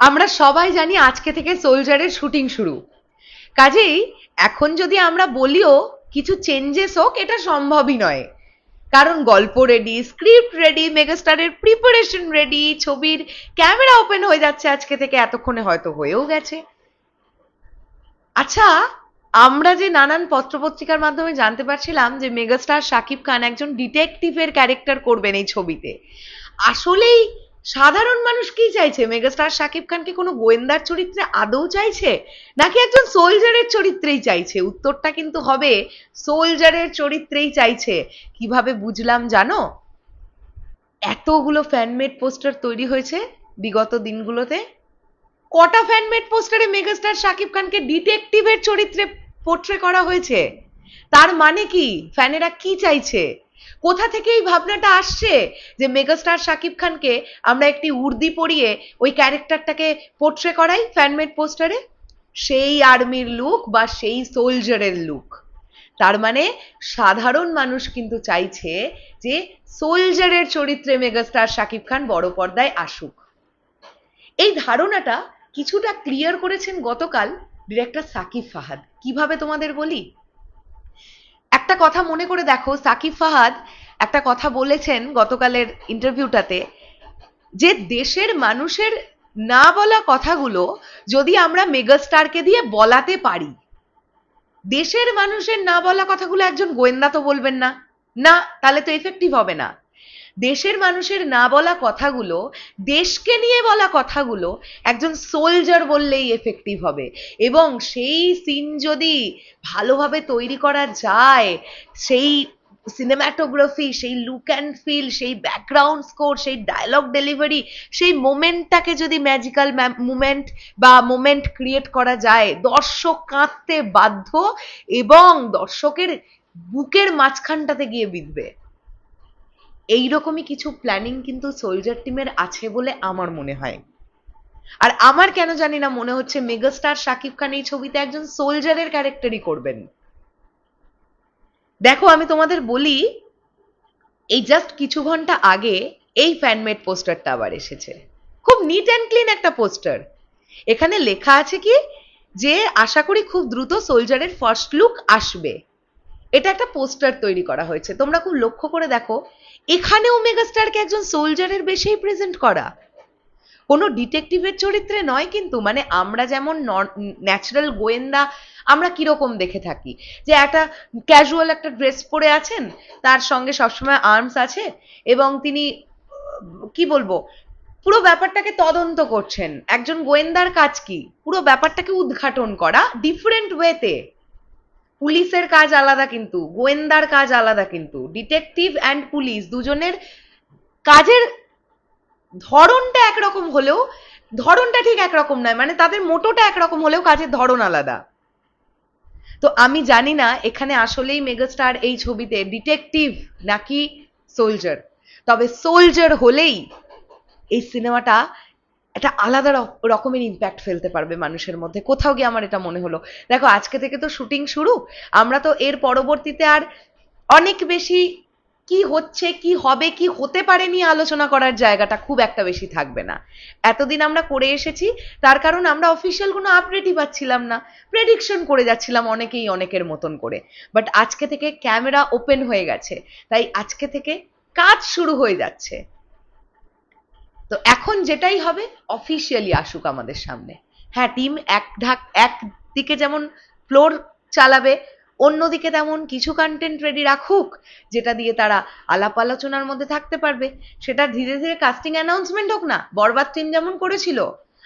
আমরা সবাই জানি আজকে থেকে সোলজারের শুটিং শুরু। কাজেই এখন যদি আমরা বলিও, কিছু চেঞ্জেস হোক, এটা সম্ভবই নয়। কারণ গল্প রেডি স্ক্রিপ্ট রেডি মেগাস্টারের প্রিপারেশন রেডি ছবির ক্যামেরা ওপেন হয়ে যাচ্ছে আজকে থেকে, এতক্ষণে হয়তো হয়েও গেছে। আচ্ছা আমরা যে নানান পত্রপত্রিকার মাধ্যমে জানতে পারছিলাম যে মেগাস্টার শাকিব খান একজন ডিটেকটিভের ক্যারেক্টার করবেন এই ছবিতে। আসলেই সাধারণ মানুষ কি চাইছে? মেগাস্টার শাকিব খানকে কোনো গোয়েন্দার চরিত্রে আদৌ চাইছে? নাকি একজন সোলজারের চরিত্রেই চাইছে? উত্তরটা কিন্তু হবে, সোলজারের চরিত্রেই চাইছে। কীভাবে বুঝলাম জানো? এতগুলো ফ্যানমেড পোস্টার তৈরি হয়েছে বিগত দিনগুলোতে। কটা ফ্যানমেড পোস্টারে মেগাস্টার শাকিব খানকে ডিটেকটিভের চরিত্রে পোট্রে করা হয়েছে? তার মানে কি? ফ্যানেরা কি চাইছে? কোথা থেকে এই ভাবনাটা আসছে যে মেগাস্টার শাকিব খানকে আমরা একটি উর্দি পরিয়ে ওই ক্যারেক্টারটাকে পোট্রে করাই ফ্যানমেড পোস্টারে সেই আর্মির লুক বা সেই সোলজারের লুক তার মানে সাধারণ মানুষ কিন্তু চাইছে যে সোলজারের চরিত্রে মেগাস্টার শাকিব খান বড় পর্দায় আসুক। এই ধারণাটা কিছুটা ক্লিয়ার করেছেন গতকাল ডিরেক্টর সাকিব ফাহাদ। কীভাবে তোমাদের বলি? একটা কথা মনে করে দেখো, সাকিব ফাহাদ একটা কথা বলেছেন গতকালের ইন্টারভিউটাতে যে দেশের মানুষের না বলা কথাগুলো যদি আমরা মেগাস্টারকে দিয়ে বলাতে পারি, দেশের মানুষের না বলা কথাগুলো একজন গোয়েন্দা তো বলবেন না। না, তাহলে তো এফেক্টিভ হবে না। দেশের মানুষের না বলা কথাগুলো, দেশকে নিয়ে বলা কথাগুলো একজন সোলজার বললেই এফেক্টিভ হবে। এবং সেই সিন যদি ভালোভাবে তৈরি করা যায়, সেই সিনেম্যাটোগ্রাফি সেই লুক অ্যান্ড ফিল সেই ব্যাকগ্রাউন্ড স্কোর সেই ডায়লগ ডেলিভারি সেই মোমেন্টটাকে যদি ম্যাজিক্যাল মুমেন্ট বা মোমেন্ট ক্রিয়েট করা যায়, দর্শক কাঁদতে বাধ্য এবং দর্শকের বুকের মাঝখানটাতে গিয়ে বিঁধবে। এইরকমই কিছু প্ল্যানিং কিন্তু সোলজার টিমের আছে বলে আমার মনে হয়। আর আমার কেন জানি না মনে হচ্ছে মেগাস্টার শাকিব খান এই ছবিতে একজন সোলজারের ক্যারেক্টারই করবেন। দেখো, আমি তোমাদের বলি, এই জাস্ট কিছু ঘণ্টা আগে এই ফ্যানমেড পোস্টারটা আবার এসেছে। খুব নিট অ্যান্ড ক্লিন একটা পোস্টার এখানে লেখা আছে কি, যে আশা করি খুব দ্রুত সোলজারের ফার্স্ট লুক আসবে। এটা একটা পোস্টার তৈরি করা হয়েছে। তোমরা খুব লক্ষ্য করে দেখো এখানেও মেগাস্টারকে একজন সোলজারের বেশেই প্রেজেন্ট করা। কোনো ডিটেকটিভের চরিত্রে নয় কিন্তু মানে আমরা যেমন ন্যাচারাল গোয়েন্দা, আমরা কীরকম দেখে থাকি। যে একটা ক্যাজুয়াল একটা ড্রেস পরে আছেন, তার সঙ্গে সবসময় আর্মস আছে এবং তিনি, কি বলব, পুরো ব্যাপারটাকে তদন্ত করছেন। একজন গোয়েন্দার কাজ কি? পুরো ব্যাপারটাকে উদ্ঘাটন করা ডিফারেন্ট ওয়েতে পুলিশের কাজ আলাদা কিন্তু, গোয়েন্দার কাজ আলাদা কিন্তু। ডিটেকটিভ অ্যান্ড পুলিশ দুজনের কাজের ধরনটা একরকম হলেও, ধরনটা ঠিক একরকম নয় মানে তাদের মোটোটা একরকম হলেও কাজের ধরন আলাদা। তো আমি জানি না, এখানে আসলেই মেগাস্টার এই ছবিতে ডিটেকটিভ নাকি সোলজার তবে সোলজার হলেই এই সিনেমাটা একটা আলাদা রকমের ইম্প্যাক্ট ফেলতে পারবে মানুষের মধ্যে। কোথাও গিয়ে আমার এটা মনে হলো। দেখো, আজকে থেকে তো শুটিং শুরু। আমরা তো এর পরবর্তীতে আর অনেক বেশি কি হচ্ছে, কি হবে, কি হতে পারে নিয়ে আলোচনা করার জায়গাটা খুব একটা বেশি থাকবে না। এতদিন আমরা করে এসেছি, তার কারণ আমরা অফিসিয়াল কোনো আপডেটই পাচ্ছিলাম না। প্রেডিকশন করে যাচ্ছিলাম অনেকেই অনেকের মতন করে। বাট আজকে থেকে ক্যামেরা ওপেন হয়ে গেছে। তাই আজকে থেকে কাজ শুরু হয়ে যাচ্ছে। তো এখন যেটাই হবে অফিসিয়ালি আসুক আমাদের সামনে। হ্যাঁ টিম এক ঢাক, এক দিকে যেমন ফ্লোর চালাবে অন্যদিকে তেমন কিছু কন্টেন্ট রেডি রাখুক, যেটা দিয়ে তারা আলাপ আলোচনার মধ্যে থাকতে পারবে। সেটা ধীরে ধীরে কাস্টিং অ্যানাউন্সমেন্ট হোক না, বরবাদ টিম যেমন করেছিল,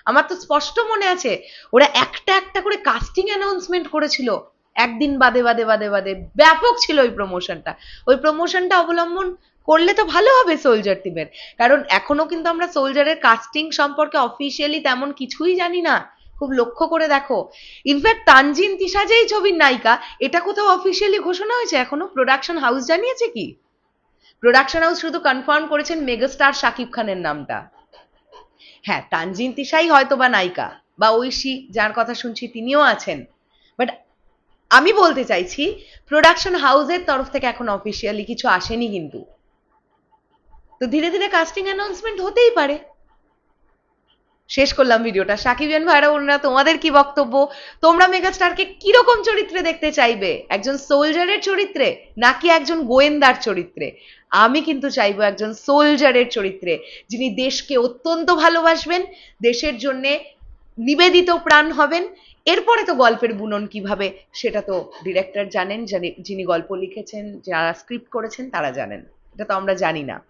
আমার তো স্পষ্ট মনে আছে, ওরা একটা একটা করে কাস্টিং অ্যানাউন্সমেন্ট করেছিল। একদিন বাদে বাদে বাদে বাদে, ব্যাপক ছিল ওই প্রমোশনটা ওই প্রমোশনটা অবলম্বন করলে তো ভালো হবে সোলজার টিমের কারণ এখনও কিন্তু আমরা সোলজারের কাস্টিং সম্পর্কে অফিসিয়ালি তেমন কিছুই জানি না। খুব লক্ষ্য করে দেখো। ইনফ্যাক্ট তানজিন তিশা যেই ছবির নায়িকা। এটা কোথাও অফিসিয়ালি ঘোষণা হয়েছে? এখনও প্রোডাকশন হাউস জানিয়েছে কি? প্রোডাকশন হাউস শুধু কনফার্ম করেছেন মেগাস্টার শাকিব খানের নামটা। হ্যাঁ তানজিন তিশাই হয়তো বা নায়িকা। বা ঐশী, যার কথা শুনছি তিনিও আছেন। বাট আমি বলতে চাইছি প্রোডাকশন হাউসের তরফ থেকে এখন অফিসিয়ালি কিছু আসেনি কিন্তু। ধীরে ধীরে কাস্টিং অ্যানাউন্সমেন্ট হতেই পারে। শেষ করলাম ভিডিওটা। সাকিবিয়ান ভাইরা বোনরা তোমাদের কি বক্তব্য? তোমরা মেগাস্টারকে কীরকম চরিত্রে দেখতে চাইবে? একজন সোলজারের চরিত্রে নাকি একজন গোয়েন্দার চরিত্রে? আমি কিন্তু চাইব একজন সোলজারের চরিত্রে, যিনি দেশকে অত্যন্ত ভালোবাসবেন, দেশের জন্যে নিবেদিত প্রাণ হবেন। এরপরে তো গল্পের বুনন কীভাবে, সেটা তো ডিরেক্টর জানেন, জানি- যিনি গল্প লিখেছেন, যারা স্ক্রিপ্ট করেছেন, তারা জানেন। এটা তো আমরা জানি না।